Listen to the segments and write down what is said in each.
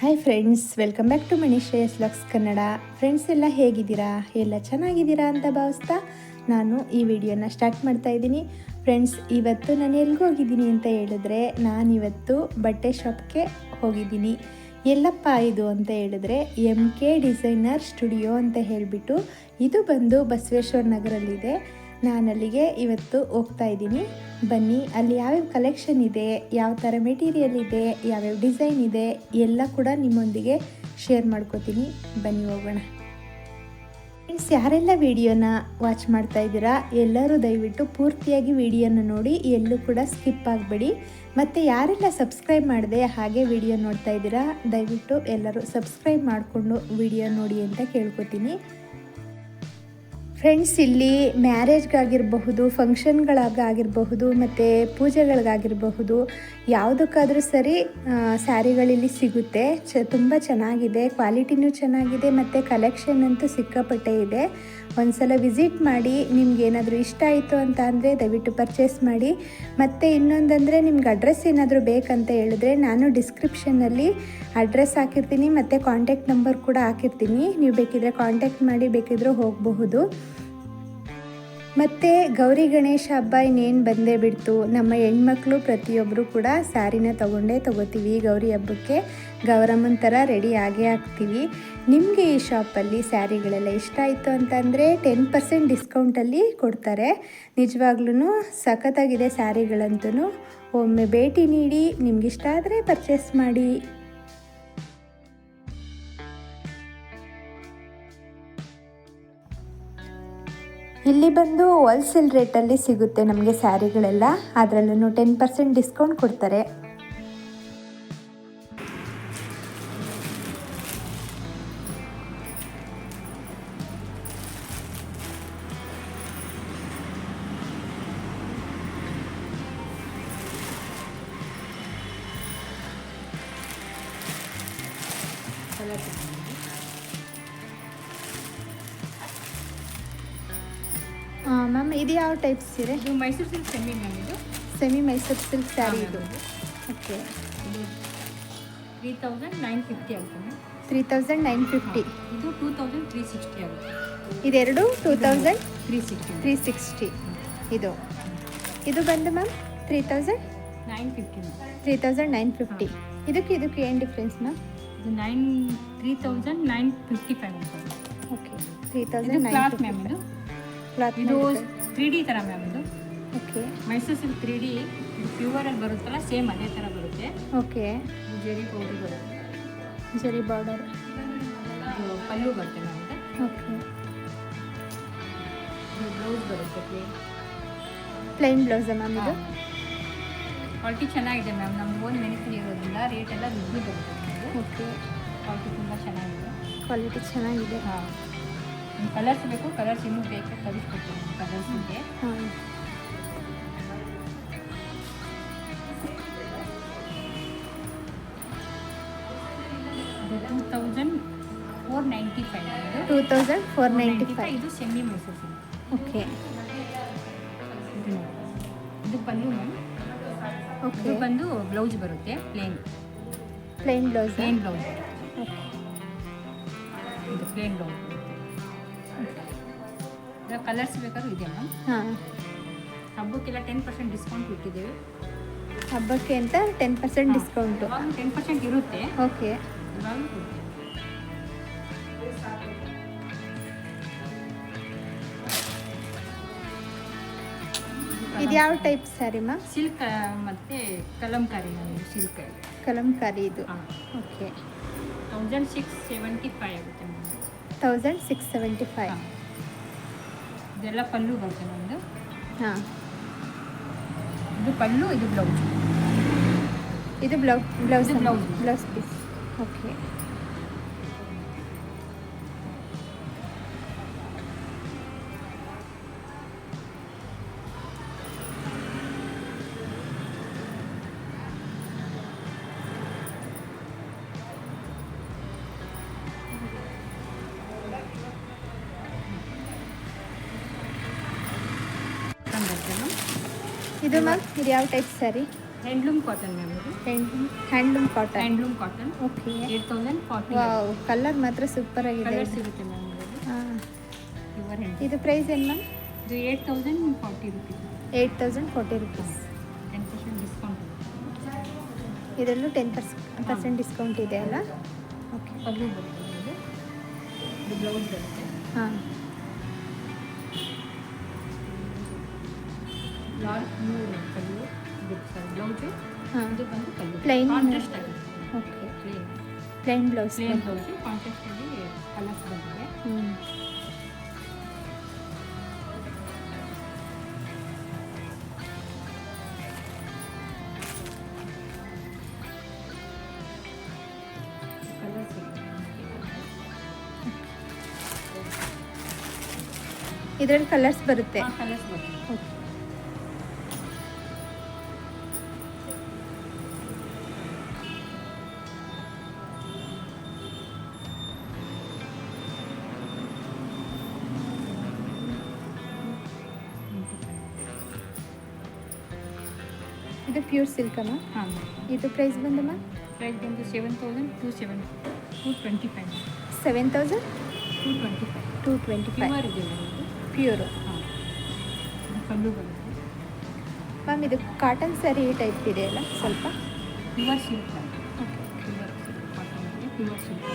Hi friends welcome back to Mani Shreyas lux Kannada friends ಎಲ್ಲ ಹೇಗಿದ್ದೀರಾ? ಎಲ್ಲ ಚೆನ್ನಾಗಿದ್ದೀರಾ ಅಂತ ಭಾವಿಸ್ತಾ ನಾನು ಈ ವಿಡಿಯೋನ ಸ್ಟಾರ್ಟ್ ಮಾಡ್ತಾ ಇದ್ದೀನಿ. ಫ್ರೆಂಡ್ಸ್ ಇವತ್ತು ನಾನು ಎಲ್ಲಿಗೆ ಹೋಗಿದ್ದೀನಿ ಅಂತ ಹೇಳಿದ್ರೆ ನಾನಿವತ್ತು ಬಟ್ಟೆ ಶಾಪ್ಗೆ ಹೋಗಿದ್ದೀನಿ. ಎಲ್ಲಪ್ಪ ಇದು ಅಂತ ಹೇಳಿದ್ರೆ ಎಂ ಕೆ ಡಿಸೈನರ್ ಸ್ಟುಡಿಯೋ ಅಂತ ಹೇಳಿಬಿಟ್ಟು ಇದು ಬಂದು ಬಸವೇಶ್ವರ ನಗರಲ್ಲಿದೆ. ನಾನು ಅಲ್ಲಿಗೆ ಇವತ್ತು ಹೋಗ್ತಾ ಇದ್ದೀನಿ. ಬನ್ನಿ, ಅಲ್ಲಿ ಯಾವ್ಯಾವ ಕಲೆಕ್ಷನ್ ಇದೆ, ಯಾವ ಥರ ಮೆಟೀರಿಯಲ್ ಇದೆ, ಯಾವ್ಯಾವ ಡಿಸೈನ್ ಇದೆ, ಎಲ್ಲ ಕೂಡ ನಿಮ್ಮೊಂದಿಗೆ ಶೇರ್ ಮಾಡ್ಕೋತೀನಿ. ಬನ್ನಿ ಹೋಗೋಣ. ಫ್ರೆಂಡ್ಸ್ ಯಾರೆಲ್ಲ ವಿಡಿಯೋನ ವಾಚ್ ಮಾಡ್ತಾ ಇದ್ದೀರಾ, ಎಲ್ಲರೂ ದಯವಿಟ್ಟು ಪೂರ್ತಿಯಾಗಿ ವಿಡಿಯೋನ ನೋಡಿ, ಎಲ್ಲೂ ಕೂಡ ಸ್ಕಿಪ್ ಆಗಬೇಡಿ. ಮತ್ತು ಯಾರೆಲ್ಲ ಸಬ್ಸ್ಕ್ರೈಬ್ ಮಾಡಿದೆ ಹಾಗೆ ವಿಡಿಯೋ ನೋಡ್ತಾ ಇದ್ದೀರಾ, ದಯವಿಟ್ಟು ಎಲ್ಲರೂ ಸಬ್ಸ್ಕ್ರೈಬ್ ಮಾಡಿಕೊಂಡು ವಿಡಿಯೋ ನೋಡಿ ಅಂತ ಕೇಳ್ಕೊತೀನಿ. ಫ್ರೆಂಡ್ಸ್ ಇಲ್ಲಿ ಮ್ಯಾರೇಜ್ಗಾಗಿರಬಹುದು ಫಂಕ್ಷನ್ಗಳಾಗಿರಬಹುದು ಮತ್ತು ಪೂಜೆಗಳಿಗಾಗಿರಬಹುದು ಯಾವುದಕ್ಕಾದರೂ ಸರಿ ಸ್ಯಾರಿಗಳಿಲ್ಲಿ ಸಿಗುತ್ತೆ. ಚ, ತುಂಬ ಚೆನ್ನಾಗಿದೆ. ಕ್ವಾಲಿಟಿನೂ ಚೆನ್ನಾಗಿದೆ, ಮತ್ತು ಕಲೆಕ್ಷನ್ ಅಂತೂ ಸಿಕ್ಕಾಪಟ್ಟೆ ಇದೆ. ಒಂದ್ಸಲ ವಿಸಿಟ್ ಮಾಡಿ, ನಿಮ್ಗೆ ಏನಾದರೂ ಇಷ್ಟ ಆಯಿತು ಅಂತ ಅಂದರೆ ದಯವಿಟ್ಟು ಪರ್ಚೇಸ್ ಮಾಡಿ. ಮತ್ತು ಇನ್ನೊಂದಂದರೆ ನಿಮ್ಗೆ ಅಡ್ರೆಸ್ ಏನಾದರೂ ಬೇಕಂತ ಹೇಳಿದ್ರೆ ನಾನು ಡಿಸ್ಕ್ರಿಪ್ಷನ್ನಲ್ಲಿ ಅಡ್ರೆಸ್ ಹಾಕಿರ್ತೀನಿ, ಮತ್ತು ಕಾಂಟ್ಯಾಕ್ಟ್ ನಂಬರ್ ಕೂಡ ಹಾಕಿರ್ತೀನಿ. ನೀವು ಬೇಕಿದ್ರೆ ಕಾಂಟ್ಯಾಕ್ಟ್ ಮಾಡಿ, ಬೇಕಿದ್ರೂ ಹೋಗಬಹುದು. ಮತ್ತು ಗೌರಿ ಗಣೇಶ ಹಬ್ಬ ಇನ್ನೇನು ಬಂದೇ ಬಿಡ್ತು? ನಮ್ಮ ಹೆಣ್ಮಕ್ಳು ಪ್ರತಿಯೊಬ್ಬರು ಕೂಡ ಸ್ಯಾರಿನ ತೊಗೊಂಡೇ ತೊಗೋತೀವಿ. ಗೌರಿ ಹಬ್ಬಕ್ಕೆ ಗೌರಮ್ಮನ ಥರ ರೆಡಿ ಆಗೇ ಆಗ್ತೀವಿ ನಿಮಗೆ ಈ ಶಾಪಲ್ಲಿ ಸ್ಯಾರಿಗಳೆಲ್ಲ ಇಷ್ಟ ಆಯಿತು ಅಂತಂದರೆ ಟೆನ್ ಪರ್ಸೆಂಟ್ ಡಿಸ್ಕೌಂಟಲ್ಲಿ ಕೊಡ್ತಾರೆ. ನಿಜವಾಗ್ಲೂ ಸಖತ್ತಾಗಿದೆ ಸ್ಯಾರಿಗಳಂತೂ ಒಮ್ಮೆ ಭೇಟಿ ನೀಡಿ ನಿಮಗಿಷ್ಟ ಆದರೆ ಪರ್ಚೇಸ್ ಮಾಡಿ. ಇಲ್ಲಿ ಬಂದು ಹೋಲ್ಸೇಲ್ ರೇಟಲ್ಲಿ ಸಿಗುತ್ತೆ ನಮಗೆ ಸ್ಯಾರಿಗಳೆಲ್ಲ. ಅದರಲ್ಲೂ ಟೆನ್ ಪರ್ಸೆಂಟ್ ಡಿಸ್ಕೌಂಟ್ ಕೊಡ್ತಾರೆ. ಮ್ಯಾಮ್ ಇದು ಯಾವ ಟೈಪ್ ಸೀರೆ ಇದು ಮೈಸೂರು ಸಿಲ್ಕ್ ಸೆಮಿ ಮ್ಯಾಮ್ ಇದು. ಸೆಮಿ ಮೈಸೂರು ಸಿಲ್ಕ್ ಸ್ಯಾರಿ ಇದು. ಓಕೆ ಇದು ತ್ರೀ ತೌಸಂಡ್ ನೈನ್ ಫಿಫ್ಟಿ ಆಗುತ್ತೆ ma'am three thousand nine fifty ಇದು ಟೂ ತೌಸಂಡ್ ತ್ರೀ ಸಿಕ್ಸ್ಟಿ ಆಗುತ್ತೆ. ಇದೆರಡು two thousand three sixty three sixty ಇದು. ಇದು ಬಂದು ma'am three thousand nine fifty three thousand nine fifty ಇದಕ್ಕೆ ಇದಕ್ಕೆ ಏನು ಡಿಫ್ರೆನ್ಸ್ ಮ್ಯಾಮ್ ಇದು nine three thousand nine fifty five okay three thousand cloth ma'am ಇದು ಕ್ಲಾತ್ ಇದು ತ್ರೀ ಡಿ ಥರ ಮ್ಯಾಮ್ ಇದು. Okay Mysuru silk three D ಪ್ಯೂರಲ್ಲಿ ಬರುತ್ತಲ್ಲ same ಅದೇ ಥರ ಬರುತ್ತೆ. ಓಕೆ ಜರಿ ಪೌಡರ್ ಬರುತ್ತೆ. ಜರಿ ಬಾರ್ಡರ್ ಪಲ್ಲು ಬರುತ್ತೆ ಮ್ಯಾಮ್ ಓಕೆ ಬ್ಲೌಸ್ ಬರುತ್ತೆ ಪ್ಲೇನ್ ಪ್ಲೈನ್ ಬ್ಲೌಸಾ ಮ್ಯಾಮ್ ಇದು? ಕ್ವಾಲಿಟಿ ಚೆನ್ನಾಗಿದೆ ಮ್ಯಾಮ್ ನಮ್ಮ ಓನ್ ಮೆನಿಫಿಲ್ ಇರೋದ್ರಿಂದ ರೇಟ್ ಎಲ್ಲ ದುಡ್ಡು ಬರುತ್ತೆ. ಓಕೆ ಕ್ವಾಲಿಟಿ ತುಂಬ ಚೆನ್ನಾಗಿದೆ. ಕ್ವಾಲಿಟಿ ಚೆನ್ನಾಗಿದೆ. ಹಾಂ. ಕಲರ್ಸ್ ಬೇಕು ಕಲರ್ಸ್ ಇನ್ನೂ ಬೇಕು ಕಲಿಸ್ಕೊಡ್ತೀನಿ ಕಲರ್ಸ್ ಇದೆ ಹಾಂ ಇದು two thousand four ninety five two thousand four ninety five ಇದು ಸೆಮಿ ಮೈಸೂರು ಸಿಲ್ಕ್ ಓಕೆ ಇದು ಬಂದು ಮ್ಯಾಮ್ ಓಕೆ ಇದು ಬಂದು ಬ್ಲೌಸ್ ಬರುತ್ತೆ plain plain blouse plain blouse okay ಇದು ಪ್ಲೇನ್ ಬ್ಲೌಸ್ ಕಲರ್ಸ್ ಬೇಕಾದ್ರೂ ಇದೆ ಮ್ಯಾಮ್ ಹಾಂ. ಹಬ್ಬಕ್ಕೆಲ್ಲ ಟೆನ್ ಪರ್ಸೆಂಟ್ ಡಿಸ್ಕೌಂಟ್ ಇಟ್ಟಿದ್ದೇವೆ. ಹಬ್ಬಕ್ಕೆ ಅಂತ ten percent discount ten percent ಇರುತ್ತೆ. ಓಕೆ ಇದು ಯಾವ ಟೈಪ್ ಸ್ಯಾರಿ ಮಾ ಸಿಲ್ಕ್ ಮತ್ತು ಕಲಂಕಾರಿ ಮ್ಯಾಮ್ ಸಿಲ್ಕ್ ಕಲಂಕಾರಿ ಇದು. Okay thousand six seventy five ಆಗುತ್ತೆ ನಮಗೆ ತೌಸಂಡ್ ಸಿಕ್ಸ್ ಸೆವೆಂಟಿ ಫೈವ್ ಇದೆಲ್ಲ ಪಲ್ಲು ಬರುತ್ತೆ ನಮ್ಮದು ಹಾಂ. ಇದು ಪಲ್ಲು ಇದು ಬ್ಲೌಸ್ ಇದು ಬ್ಲೌ ಬ್ಲೌಸ್ ಇದು ಬ್ಲೌಸ್ ಪೀಸ್ ಓಕೆ ಇದು ಮ್ಯಾಮ್ ಇದು ಯಾವ type saree handloom cotton ma'am ಇದು. Handloom handloom cotton handloom cotton okay eight thousand forty wow colour ಮಾತ್ರ ಸೂಪರ್ ಆಗಿದೆ. ಕಲರ್ ಸಿಗುತ್ತೆ ಮ್ಯಾಮ್ ಪ್ಯೂರ್ ಹ್ಯಾಂಡ್ ಇದು ಪ್ರೈಸ್ ಏನು ಮ್ಯಾಮ್? ಇದು eight thousand forty rupees eight thousand forty rupees ten percent discount ಇದರಲ್ಲೂ ten percent percent discount ಇದೆ ಅಲ್ಲ? Okay ಪಲ್ಲು ಬರುತ್ತೆ ಇದು ಬ್ಲೌಸ್ ಬರುತ್ತೆ. ಹಾಂ. ಲಾರ್ಜ್ ಬ್ಲೂ ಕಲ್ಲು ಇದು ಬ್ಲೌಸು ಹಾಂ ಇದು ಬಂದು ಕಲ್ಲು ಪ್ಲೈನ್ ಕಾಂಟ್ರಾಸ್ಟ್ ಆಗಿದೆ okay plain plain blouse plain blouse ಕಾಂಟ್ರಾಸ್ಟಲ್ಲಿ colours ಬಂದಿದೆ ಹ್ಞೂ ಇದರಲ್ಲಿ ಕಲರ್ಸ್ ಬರುತ್ತೆ. ಕಲರ್ಸ್ ಬರುತ್ತೆ. ಇದು ಪ್ಯೂರ್ ಸಿಲ್ಕ್ ಅಮ್ಮ ಹಾಂ. ಇದು ಪ್ರೈಸ್ ಬಂದು ಬಂದಮ್ಮ ಪ್ರೈಸ್ ಬಂದು seven thousand two seven two twenty five seven thousand two twenty five two twenty five pure ಇದೆ? ಪ್ಯೂರು ಹಾಂ. ಬರುತ್ತೆ. ಮ್ಯಾಮ್ ಇದು ಕಾಟನ್ ಸ್ಯಾರಿ ಟೈಪ್ ಇದೆ ಅಲ್ಲ ಸ್ವಲ್ಪ? Pure silk ma'am okay pure silk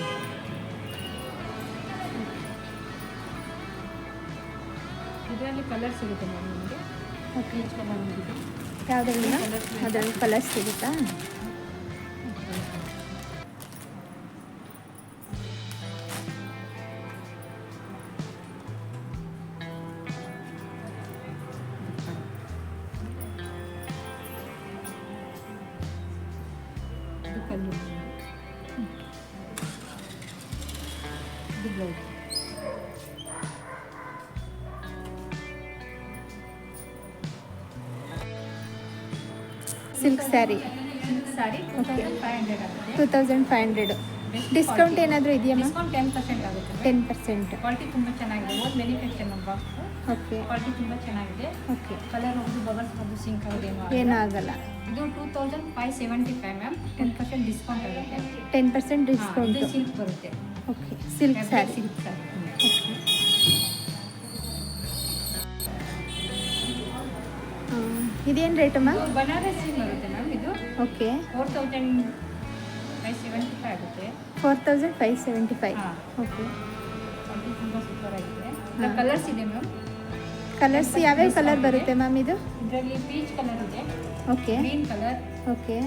ಇದರಲ್ಲಿ ಕಲರ್ ಸಿಗುತ್ತೆ ಮ್ಯಾಮ್ ನಿಮಗೆ? ಪೀಚ್ ಕಲರ್ ಇದೆ ಯಾವುದ್ರಲ್ಲಿ ಅದರಲ್ಲಿ ಕಲರ್ ಸಿಗುತ್ತಾ? ಇದು silk saree two thousand five hundred ಆಗುತ್ತೆ. Two thousand five hundred discount ಏನಾದರೂ ಇದೆಯಾ ಮ್ಯಾಮ್ ಟೆನ್ ಪರ್ಸೆಂಟ್ ಆಗುತ್ತೆ. ಟೆನ್ ಪರ್ಸೆಂಟ್ ಕ್ವಾಲಿಟಿ ತುಂಬ ಚೆನ್ನಾಗಿದೆ. ಓದ್ ಮ್ಯಾನುಫ್ಯಾಕ್ಚರ್ ನಮ್ಮ ಬಾಕ್ಸ್ ಓಕೆ ಕ್ವಾಲಿಟಿ ತುಂಬ ಚೆನ್ನಾಗಿದೆ. ಓಕೆ ಕಲರ್ ಹೋಗೋದು ಬಬಲ್ಸ್ ಹೋಗೋದು ಸಿಂಕ್ ಆಗೋದು ಏನೂ ಆಗಲ್ಲ. ಇದು two thousand five seventy five ma'am ten percent discount ಆಗುತ್ತೆ ಟೆನ್ ಪರ್ಸೆಂಟ್ ಡಿಸ್ಕೌಂಟ್ ಸಿಲ್ಕ್ ಬರುತ್ತೆ. Okay silk saree silk sari okay ಇದೇನು ರೇಟು ಮ್ಯಾಮ್ ಇದು ಬನಾರಸಿ ಬರುತ್ತೆ ಮ್ಯಾಮ್ ಇದು. Okay. Four thousand five seventy five ಆಗುತ್ತೆ. Four thousand five seventy five. Okay. ತುಂಬ super ಆಗಿದೆ. Colours ಇದೆ ಮ್ಯಾಮ್ ಕಲರ್ಸ್ ಯಾವ್ಯಾವ ಕಲರ್ ಬರುತ್ತೆ ಮ್ಯಾಮ್ ಇದು? ಇದರಲ್ಲಿ ಪೀಚ್ ಕಲರ್ ಇದೆ. Okay. Green colour okay.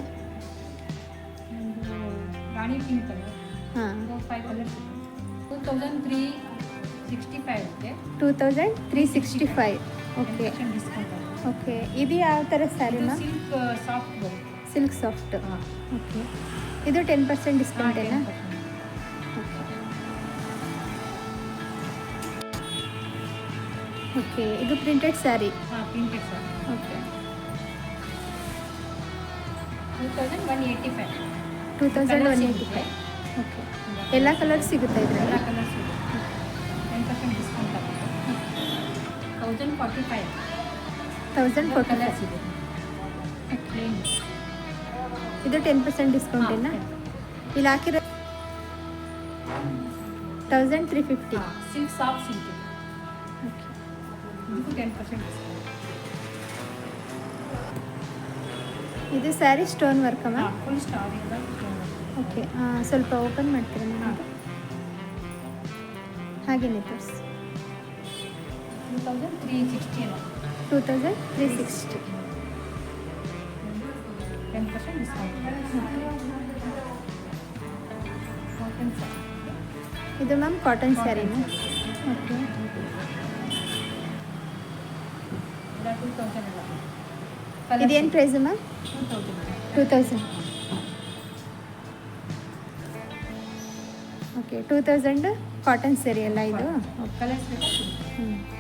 Rani pink colour ಹಾಂ. Five colours two thousand three sixty five ಆಗುತ್ತೆ two thousand three sixty five okay discount okay ಇದು ಯಾವ ಥರ saree ma'am? Silk soft silk soft okay. ಇದು ten percent discount ಏನಾ? Okay. ಇದು printed saree printed sir okay. Two thousand one eighty five two thousand one eighty five okay. ಎಲ್ಲ colour ಸಿಗುತ್ತೆ ಎಲ್ಲ colour ಇದೆ ಟೆನ್ ಪರ್ಸೆಂಟ್ ಡಿಸ್ಕೌಂಟ್ ಆಗುತ್ತೆ. Thousand forty five thousand forty colours ಇದೆ ಇದು ten percent discount ಇಲ್ಲ ಇಲ್ಲಿ ಹಾಕಿರೋ thousand three fifty silk soft silk ten percent ಇದು ಸ್ಯಾರಿ ಸ್ಟೋನ್ ವರ್ಕ್ ಅಮ್ಮ? ಫುಲ್ ಸ್ಟಾರ್ ಓಕೆ ಸ್ವಲ್ಪ ಓಪನ್ ಮಾಡ್ತೀರಾ ಮ್ಯಾಮ್ ಹಾಗೇನೆ ತೋರಿಸಿ. ಟೂ ತೌಸಂಡ್ ತ್ರೀ ಸಿಕ್ಸ್ಟಿ ಏನೋ. Two thousand three sixty ten percent discount ಇದು ಮ್ಯಾಮ್ ಕಾಟನ್ ಸ್ಯಾರಿನಾ ಓಕೆ ಇದೇನು price ma'am? Two thousand okay two thousand cotton saree ಅಲ್ಲ ಇದು?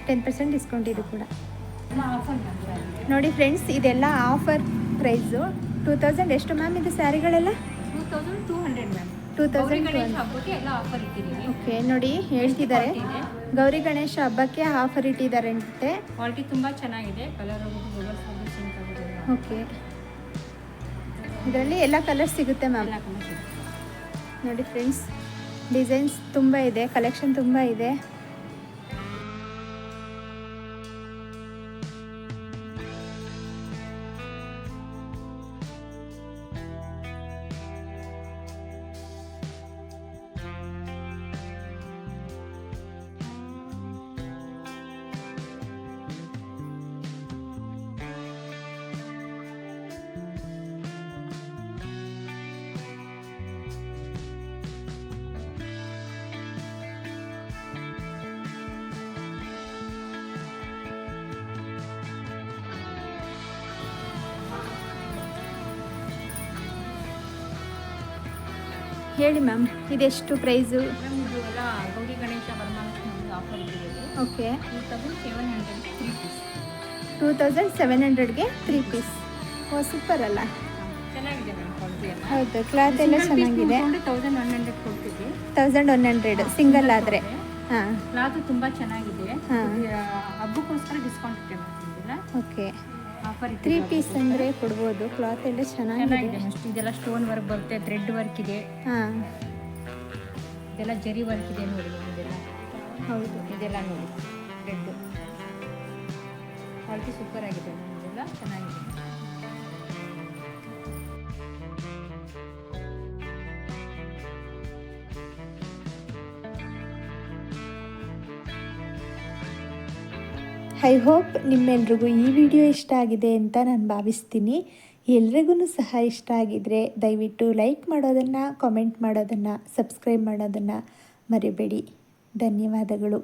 ಟೆನ್ ಪರ್ಸೆಂಟ್ ಡಿಸ್ಕೌಂಟ್ ಇದು ಕೂಡ. ನೋಡಿ ಫ್ರೆಂಡ್ಸ್ ಇದೆಲ್ಲ ಆಫರ್ ಪ್ರೈಸು. ಟೂ ತೌಸಂಡ್ ಎಷ್ಟು ಮ್ಯಾಮ್ ಇದು ಸ್ಯಾರಿಗಳೆಲ್ಲ? Two thousand two hundred ma'am. 2200. Ganesha ಹಬ್ಬಕ್ಕೆ ಎಲ್ಲ ಆಫರ್ ಇಟ್ಟಿದ್ದೀವಿ. ಓಕೆ ನೋಡಿ ಹೇಳ್ತಿದ್ದಾರೆ. ಗೌರಿ ಗಣೇಶ ಹಬ್ಬಕ್ಕೆ ಆಫರ್ ಇಟ್ಟಿದ್ದಾರೆ ಅಂತೆ ಕ್ವಾಲಿಟಿ ತುಂಬ ಚೆನ್ನಾಗಿದೆ. Colour okay. ಇದರಲ್ಲಿ ಎಲ್ಲ ಕಲರ್ ಸಿಗುತ್ತೆ ಮ್ಯಾಮ್. ನೋಡಿ ಫ್ರೆಂಡ್ಸ್ ಡಿಸೈನ್ಸ್ ತುಂಬ ಇದೆ ಕಲೆಕ್ಷನ್ ತುಂಬ ಇದೆ. ಹೇಳಿ ಮ್ಯಾಮ್ ಇದೆಷ್ಟು ಪ್ರೈಸು? ಮ್ಯಾಮ್ ಇದು ಎಲ್ಲ ಗೌರಿ ಗಣೇಶ ವರಮಹಾಲಕ್ಷ್ಮಿ ಆಫರ್ ಇದೆ okay. Two thousand seven hundred three piece two thousand seven ಹಂಡ್ರೆಡ್ಗೆ three piece ಓ ಸೂಪರ್ ಅಲ್ಲ. ಚೆನ್ನಾಗಿದೆ ಮ್ಯಾಮ್ ಕ್ವಾಲಿಟಿ ಎಲ್ಲ. ಹೌದು ಕ್ಲಾತ್ ಎಲ್ಲ ಚೆನ್ನಾಗಿದೆ. ತೌಸಂಡ್ ಒನ್ ಹಂಡ್ರೆಡ್ ಕೊಡ್ತೀವಿ. ತೌಸಂಡ್ ಒನ್ ಹಂಡ್ರೆಡ್ ಸಿಂಗಲ್ ಆದರೆ. ಹಾಂ. ಕ್ಲಾತ್ ತುಂಬ ಚೆನ್ನಾಗಿದೆ. ಹಬ್ಬಕ್ಕೋಸ್ಕರ ಡಿಸ್ಕೌಂಟ್ ಓಕೆ. ಆಫರ್ ಇತ್ತು. ತ್ರೀ ಪೀಸ್ ಅಂದ್ರೆ ಕೊಡ್ಬೋದು. ಕ್ಲಾತ್ ಎಲ್ಲ ಚೆನ್ನಾಗಿದೆ. ಚೆನ್ನಾಗಿದೆ ಅಷ್ಟು. ಇದೆಲ್ಲ ಸ್ಟೋನ್ ವರ್ಕ್ ಬರುತ್ತೆ ಥ್ರೆಡ್ ವರ್ಕ್ ಇದೆ. ಹಾಂ. ಇದೆಲ್ಲ ಜರಿ ವರ್ಕ್ ಇದೆ ನೋಡಿ ಇದೆಲ್ಲ. ಹೌದು. ಇದೆಲ್ಲ ನೋಡಿ ಥ್ರೆಡ್ ಕ್ವಾಲಿಟಿ ಸೂಪರ್ ಆಗಿದೆ ಇದೆಲ್ಲ ಚೆನ್ನಾಗಿದೆ. ಐ ಹೋಪ್ ನಿಮ್ಮೆಲ್ರಿಗೂ ಈ ವಿಡಿಯೋ ಇಷ್ಟ ಆಗಿದೆ ಅಂತ ನಾನು ಭಾವಿಸ್ತೀನಿ. ಎಲ್ರಿಗೂ ಸಹ ಇಷ್ಟ ಆಗಿದ್ರೆ ದಯವಿಟ್ಟು ಲೈಕ್ ಮಾಡೋದನ್ನು ಕಾಮೆಂಟ್ ಮಾಡೋದನ್ನು ಸಬ್ಸ್ಕ್ರೈಬ್ ಮಾಡೋದನ್ನು ಮರಿಬೇಡಿ. ಧನ್ಯವಾದಗಳು.